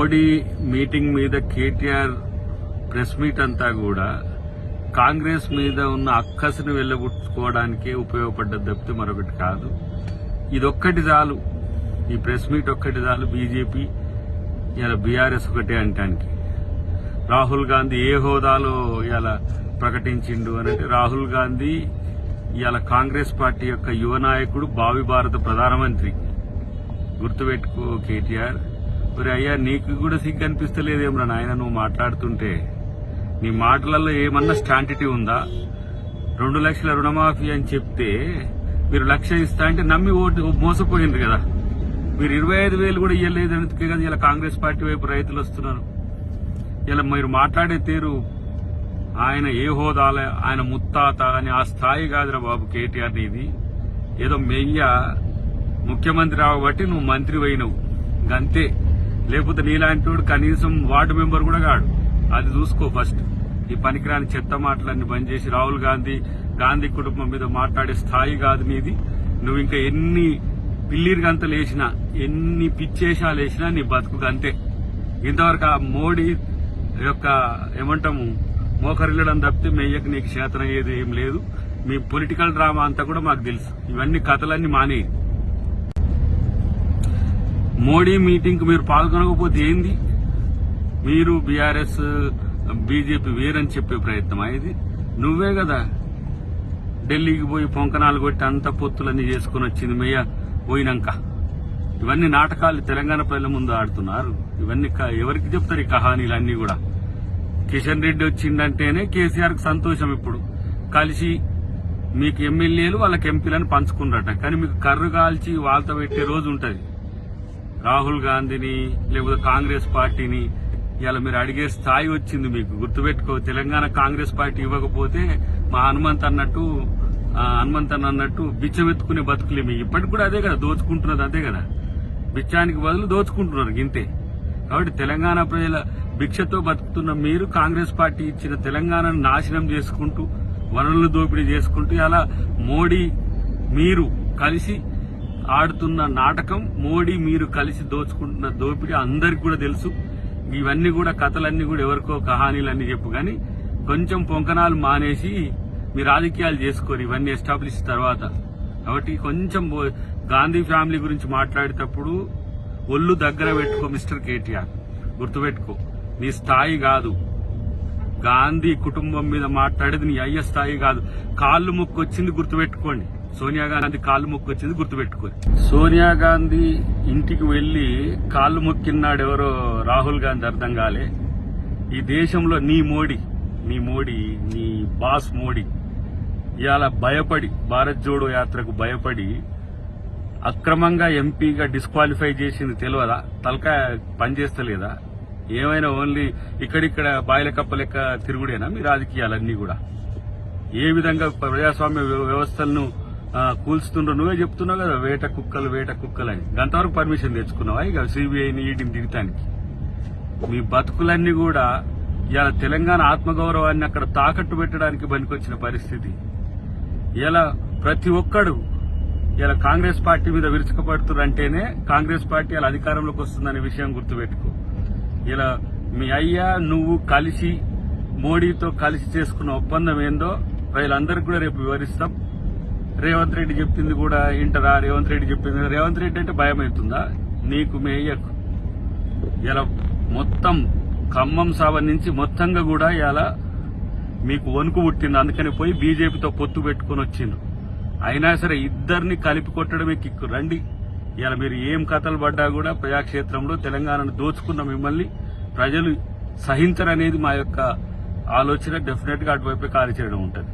Modi meeting మీద KTR press meet అంతా కూడా కాంగ్రెస్ మీద ఉన్న అక్కసును వెళ్ళగొట్టుకోవడానికే ఉపయోగపడ్డది తప్పితే మరొకటి కాదు. ఇదొక్కటి చాలు. ఈ ప్రెస్ మీట్ ఒక్కటి చాలు. బీజేపీ ఇలా బీఆర్ఎస్ ఒకటే అంటానికి. రాహుల్ గాంధీ ఏ హోదాలో ఇలా ప్రకటించిండు అని అంటే రాహుల్ గాంధీ ఇవాళ కాంగ్రెస్ పార్టీ యొక్క యువ నాయకుడు భావి భారత ప్రధానమంత్రి. గుర్తుపెట్టుకో కేటీఆర్. మరి అయ్యా నీకు కూడా సిగ్గు అనిపిస్తలేదేమ్రా నాయన నువ్వు మాట్లాడుతుంటే. నీ మాటలలో ఏమన్నా స్టాంటిటీ ఉందా? రెండు లక్షల రుణమాఫీ అని చెప్తే మీరు లక్ష ఇస్తా అంటే నమ్మి ఓటు మోసపోయింది కదా. మీరు ఇరవై ఐదు వేలు కూడా ఇవ్వలేదు అందుకే కదా ఇలా కాంగ్రెస్ పార్టీ వైపు రైతులు వస్తున్నారు. ఇలా మీరు మాట్లాడే తీరు ఆయన ఏ హోదాల ఆయన ముత్తాత అని ఆ స్థాయి కాదురా బాబు కేటీఆర్ నీది. ఏదో మెయ్య ముఖ్యమంత్రి బట్టి నువ్వు మంత్రి అయినవు గంతే. లేకపోతే నీలాంటి కనీసం వార్డు మెంబర్ కూడా కాడు. అది చూసుకో ఫస్ట్. ఈ పనికిరాని చెత్త మాటలన్నీ బంద్ చేసి రాహుల్ గాంధీ గాంధీ కుటుంబం మీద మాట్లాడే స్థాయి కాదు నీది. నువ్వు ఇంకా ఎన్ని పిల్లిరి గంతలు వేసినా ఎన్ని పిచ్చేషాలు వేసినా నీ బతుకు అంతే. ఇంతవరకు ఆ మోడీ యొక్క ఏమంటాము మోకరిల్లడం తప్పితే మెయ్యకు నీకు క్షేత్రం ఏది ఏం లేదు. మీ పొలిటికల్ డ్రామా అంతా కూడా మాకు తెలుసు. ఇవన్నీ కథలన్నీ మానేయి. మోడీ మీటింగ్ మీరు పాల్గొనకపోతే ఏంది? మీరు బీఆర్ఎస్ బీజేపీ వేరని చెప్పే ప్రయత్నమా ఇది? నువ్వే కదా. ఢిల్లీకి పోయి పొంకనాలు కొట్టి అంత పొత్తులన్నీ చేసుకుని వచ్చింది మెయ్య పోయినాక. ఇవన్నీ నాటకాలు తెలంగాణ ప్రజల ముందు ఆడుతున్నారు. ఇవన్నీ క- ఎవరికి చెప్తారు ఈ కహానీలన్నీ కూడా? కిషన్ రెడ్డి వచ్చిందంటేనే కేసీఆర్కి సంతోషం ఇప్పుడు. కలిసి మీకు ఎమ్మెల్యేలు వాళ్ళకి ఎంపీలను పంచుకున్నారట కానీ మీకు కర్రు కాల్చి వాళ్ళతో పెట్టే రోజు ఉంటుంది. రాహుల్ గాంధీని లేకపోతే కాంగ్రెస్ పార్టీని ఇలా మీరు అడిగే స్థాయి వచ్చింది మీకు. గుర్తుపెట్టుకో తెలంగాణ కాంగ్రెస్ పార్టీ ఇవ్వకపోతే మా హనుమంత్ అన్నట్టు హనుమంత్ అన్నట్టు బిచ్చం ఎత్తుకునే బతుకులే మీకు. ఇప్పటికి కూడా అదే కదా దోచుకుంటున్నది అదే కదా. బిచ్చానికి బదులు దోచుకుంటున్నారు గింతే. కాబట్టి తెలంగాణ ప్రజల భిక్షతో బతుకుతున్న మీరు కాంగ్రెస్ పార్టీ ఇచ్చిన తెలంగాణను నాశనం చేసుకుంటూ వనరులు దోపిడీ చేసుకుంటూ అలా మోడీ మీరు కలిసి ఆడుతున్న నాటకం మోడీ మీరు కలిసి దోచుకుంటున్న దోపిడీ అందరికి కూడా తెలుసు. ఇవన్నీ కూడా కథలన్నీ కూడా ఎవరికో కహానీలన్నీ చెప్పు. కానీ కొంచెం పొంకనాలు మానేసి మీ రాజకీయాలు చేసుకోరు. ఇవన్నీ ఎస్టాబ్లిష్ తర్వాత. కాబట్టి కొంచెం గాంధీ ఫ్యామిలీ గురించి మాట్లాడేటప్పుడు ఒళ్ళు దగ్గర పెట్టుకో మిస్టర్ కేటీఆర్. గుర్తుపెట్టుకో. నీ స్థాయి కాదు. గాంధీ కుటుంబం మీద మాట్లాడేది నీ అయ్య స్థాయి కాదు. కాళ్ళు మొక్కు వచ్చింది గుర్తుపెట్టుకోండి. సోనియా గాంధీ కాళ్ళు మొక్కు వచ్చింది గుర్తుపెట్టుకోండి సోనియా గాంధీ ఇంటికి వెళ్ళి కాళ్ళు మొక్కిన్నాడు ఎవరో రాహుల్ గాంధీ అర్థం కాలే. ఈ దేశంలో నీ మోడీ నీ మోడీ నీ బాస్ మోడీ ఇవాళ భయపడి భారత్ జోడో యాత్రకు భయపడి అక్రమంగా ఎంపీగా డిస్క్వాలిఫై చేసింది తెలియదా తలకాయ పనిచేస్తలేదా? ఏమైనా ఓన్లీ ఇక్కడిక్కడ బాయిల కప్ప లెక్క తిరుగుడేనా మీ రాజకీయాలన్నీ కూడా? ఏ విధంగా ప్రజాస్వామ్య వ్యవస్థలను కూల్చుతుండ్రో. నువ్వే చెప్తున్నావు కదా వేట కుక్కలు వేట కుక్కలు అని. గంతవరకు పర్మిషన్ తెచ్చుకున్నావా? ఇక సిబిఐని ఈడిని తిరగటానికి మీ బతుకులన్నీ కూడా ఇలా తెలంగాణ ఆత్మగౌరవాన్ని అక్కడ తాకట్టు పెట్టడానికి పనికొచ్చిన పరిస్థితి. ఇలా ప్రతి ఒక్కడు ఇలా కాంగ్రెస్ పార్టీ మీద విరుచుకపడుతున్నంటేనే కాంగ్రెస్ పార్టీ అలా అధికారంలోకి వస్తుందనే విషయం గుర్తుపెట్టుకో. ఇలా మీ అయ్యా నువ్వు కలిసి మోడీతో కలిసి చేసుకున్న ఒప్పందం ఏందో ప్రజలందరికీ కూడా రేపు వివరిస్తాం. రేవంత్ రెడ్డి చెప్పింది కూడా ఇంటరా రేవంత్ రెడ్డి చెప్పింది. రేవంత్ రెడ్డి అంటే భయం అవుతుందా నీకు మేయకు. ఇలా మొత్తం ఖమ్మం సభ నుంచి మొత్తంగా కూడా ఇలా మీకు వణుకు పుట్టింది. అందుకని పోయి బీజేపీతో పొత్తు పెట్టుకుని వచ్చిండ్రు. అయినా సరే ఇద్దరిని కలిపి కొట్టడమే కిక్కు. రండి. ఇలా మీరు ఏం కథలు పడ్డా కూడా ప్రజాక్షేత్రంలో తెలంగాణను దోచుకున్న మిమ్మల్ని ప్రజలు సహించరనేది మా యొక్క ఆలోచన. డెఫినెట్గా అటువైపు కార్యచరణ ఉంటుంది.